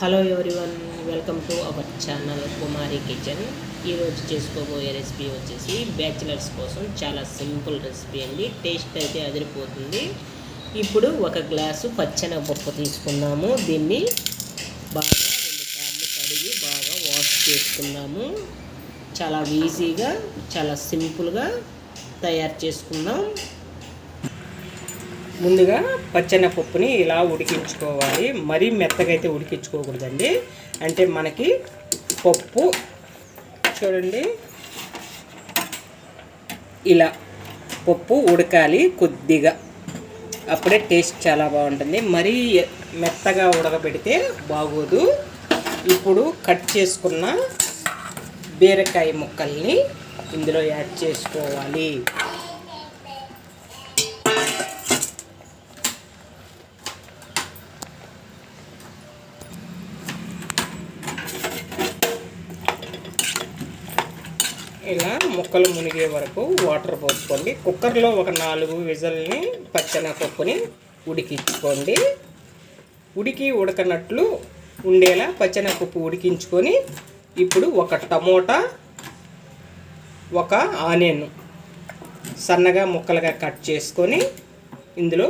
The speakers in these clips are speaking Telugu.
Hello everyone welcome to our channel Kumari kitchen ఈరోజు చేసుకోబోయే రెసిపీ వచ్చేసి బ్యాచిలర్స్ కోసం చాలా సింపుల్ రెసిపీ అండి. టేస్ట్ అయితే అదిరిపోతుంది. ఇప్పుడు ఒక గ్లాసు పచ్చెనగపప్పు తీసుకున్నాము దీన్ని బాగా రెండుసార్లు కడిగి బాగా వాష్ చేసుకున్నాము చాలా ఈజీగా చాలా సింపుల్గా తయారు చేసుకుందాం. ముందుగా పచ్చెనపప్పుని ఇలా ఉడికించుకోవాలి. మరీ మెత్తగా అయితే ఉడికించుకోకూడదండి. అంటే మనకి పప్పు చూడండి. ఇలా పప్పు ఉడకాలి కొద్దిగా. అప్పుడే టేస్ట్ చాలా బాగుంటుంది. మరీ మెత్తగా ఉడకబెడితే బాగోదు. ఇప్పుడు కట్ చేసుకున్న బీరకాయ ముక్కల్ని ఇందులో యాడ్ చేసుకోవాలి. ఇలా ముక్కలు మునిగే వరకు వాటర్ పోసుకోండి. కుక్కర్లో ఒక నాలుగు విజల్ని పచ్చెనపప్పుని ఉడికించుకోండి. ఉడికి ఉడకనట్లు ఉండేలా పచ్చెనపప్పు ఉడికించుకొని ఇప్పుడు ఒక టమోటా ఒక ఆనియన్ సన్నగా ముక్కలుగా కట్ చేసుకొని ఇందులో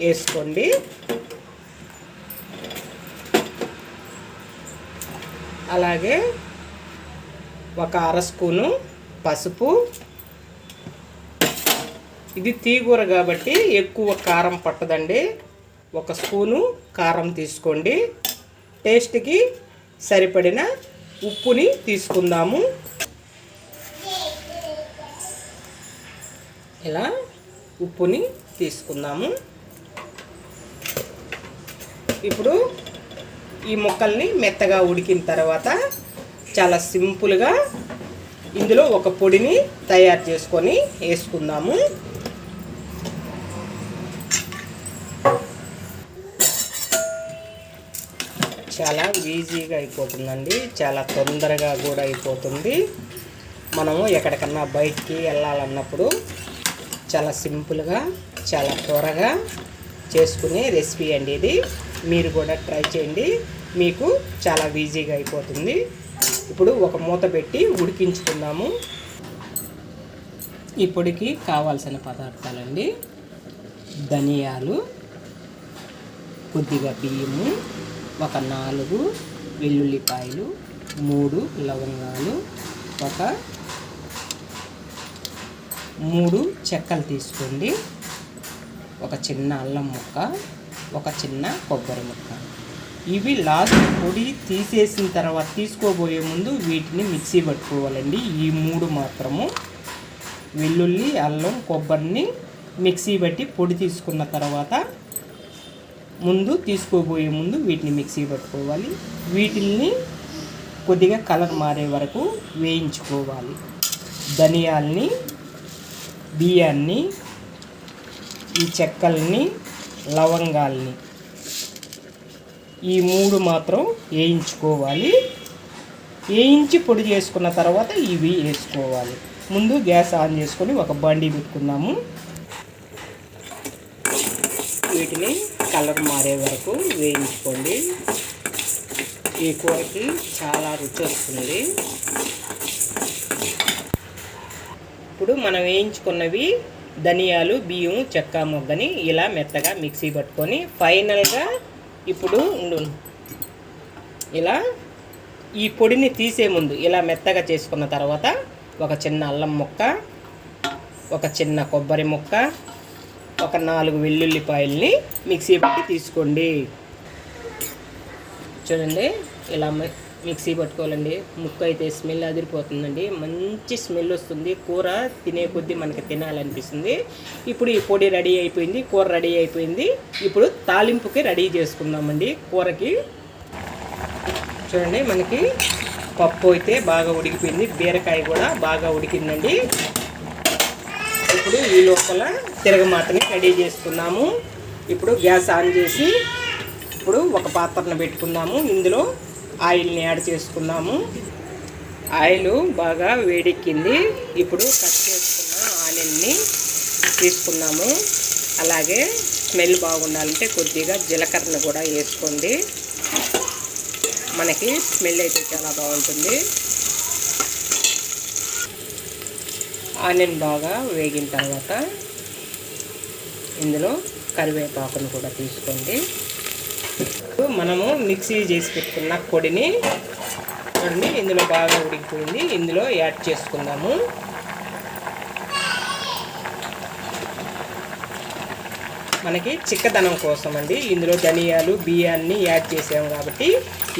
వేసుకోండి. అలాగే ఒక అర స్పూను పసుపు. ఇది తీగూర కాబట్టి ఎక్కువ కారం పట్టదండి. ఒక స్పూను కారం తీసుకోండి. టేస్ట్కి సరిపడిన ఉప్పుని తీసుకుందాము. ఇలా ఉప్పుని తీసుకుందాము. ఇప్పుడు ఈ ముక్కల్ని మెత్తగా ఉడికిన తర్వాత చాలా సింపుల్గా ఇందులో ఒక పొడిని తయారు చేసుకొని వేసుకుందాము. చాలా ఈజీగా అయిపోతుందండి. చాలా తొందరగా కూడా అయిపోతుంది. మనము ఎక్కడికన్నా బయటికి వెళ్ళాలన్నప్పుడు చాలా సింపుల్గా చాలా త్వరగా చేసుకునే రెసిపీ అండి ఇది. మీరు కూడా ట్రై చేయండి. మీకు చాలా ఈజీగా అయిపోతుంది. ఇప్పుడు ఒక మూత పెట్టి ఉడికించుకుందాము. ఈ పొడికి కావాల్సిన పదార్థాలండి. ధనియాలు కొద్దిగా బియ్యము ఒక నాలుగు వెల్లుల్లిపాయలు మూడు లవంగాలు ఒక మూడు చెక్కలు తీసుకోండి. ఒక చిన్న అల్లం ముక్క ఒక చిన్న కొబ్బరి ముక్క. ఇవి లాస్ట్ పొడి తీసేసిన తర్వాత తీసుకోబోయే ముందు వీటిని మిక్సీ పట్టుకోవాలండి. ఈ మూడు మాత్రము వెల్లుల్లి అల్లం కొబ్బరిని మిక్సీ పట్టి పొడి తీసుకున్న తర్వాత ముందు తీసుకోబోయే ముందు వీటిని మిక్సీ పట్టుకోవాలి. వీటిల్ని కొద్దిగా కలర్ మారే వరకు వేయించుకోవాలి. ధనియాల్ని బియ్యాన్ని ఈ చెక్కల్ని లవంగాల్ని ఈ మూడు మాత్రం వేయించుకోవాలి. వేయించి పొడి చేసుకున్న తర్వాత ఇవి వేసుకోవాలి. ముందు గ్యాస్ ఆన్ చేసుకొని ఒక బండి పెట్టుకుందాము. వీటిని కలర్ మారే వరకు వేయించుకోండి. ఈ కూరకి చాలా రుచి వస్తుంది. ఇప్పుడు మనం వేయించుకున్నవి ధనియాలు బియ్యం చెక్క మొగ్గని ఇలా మెత్తగా మిక్సీ పట్టుకొని ఫైనల్గా ఇప్పుడు ఉండు. ఇలా ఈ పొడిని తీసే ముందు ఇలా మెత్తగా చేసుకున్న తర్వాత ఒక చిన్న అల్లం ముక్క ఒక చిన్న కొబ్బరి ముక్క ఒక నాలుగు వెల్లుల్లిపాయల్ని మిక్సీ పట్టి తీసుకోండి. చూడండి ఇలా మిక్సీ పట్టుకోవాలండి. ముక్క అయితే స్మెల్ అదిరిపోతుందండి. మంచి స్మెల్ వస్తుంది. కూర తినే కొద్దీ మనకి తినాలనిపిస్తుంది. ఇప్పుడు ఈ పొడి రెడీ అయిపోయింది. కూర రెడీ అయిపోయింది. ఇప్పుడు తాలింపుకి రెడీ చేసుకుందామండి. కూరకి చూడండి మనకి పప్పు అయితే బాగా ఉడికిపోయింది. బీరకాయ కూడా బాగా ఉడికిందండి. ఇప్పుడు ఈ లోపల తిరగమాతని రెడీ చేసుకున్నాము. ఇప్పుడు గ్యాస్ ఆన్ చేసి ఇప్పుడు ఒక పాత్రను పెట్టుకుందాము. ఇందులో ఆయిల్ని యాడ్ చేసుకున్నాము. ఆయిల్ బాగా వేడెక్కింది. ఇప్పుడు కట్ చేసుకున్న ఆనియన్ని తీసుకున్నాము. అలాగే స్మెల్ బాగుండాలంటే కొద్దిగా జీలకర్రను కూడా వేసుకోండి. మనకి స్మెల్ అయితే చాలా బాగుంటుంది. ఆనియన్ బాగా వేగిన తర్వాత ఇందులో కరివేపాకును కూడా తీసుకోండి. మనము మిక్సీ చేసి పెట్టుకున్న పొడిని చూడండి ఇందులో బాగా ఉడికిపోయింది. ఇందులో యాడ్ చేసుకుందాము. మనకి చిక్కదనం కోసం అండి ఇందులో ధనియాలు బియ్యాన్ని యాడ్ చేసాము కాబట్టి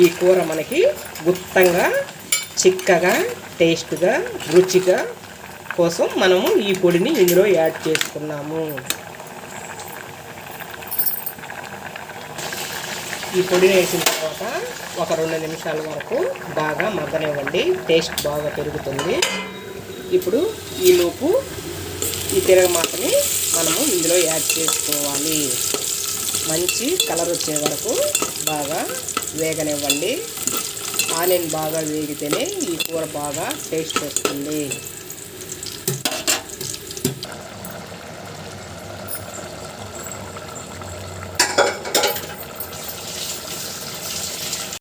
ఈ కూర మనకి గుత్తంగా చిక్కగా టేస్ట్గా రుచిగా కోసం మనము ఈ పొడిని ఇందులో యాడ్ చేసుకున్నాము. ఈ పొడిని వేసిన తర్వాత ఒక రెండు నిమిషాల వరకు బాగా మగ్గనివ్వండి. టేస్ట్ బాగా పెరుగుతుంది. ఇప్పుడు ఈ లోపు ఈ తిరగమాటని మనము ఇందులో యాడ్ చేసుకోవాలి. మంచి కలర్ వచ్చే వరకు బాగా వేగనివ్వండి. ఆనియన్ బాగా వేగితేనే ఈ కూర బాగా టేస్ట్ వస్తుంది.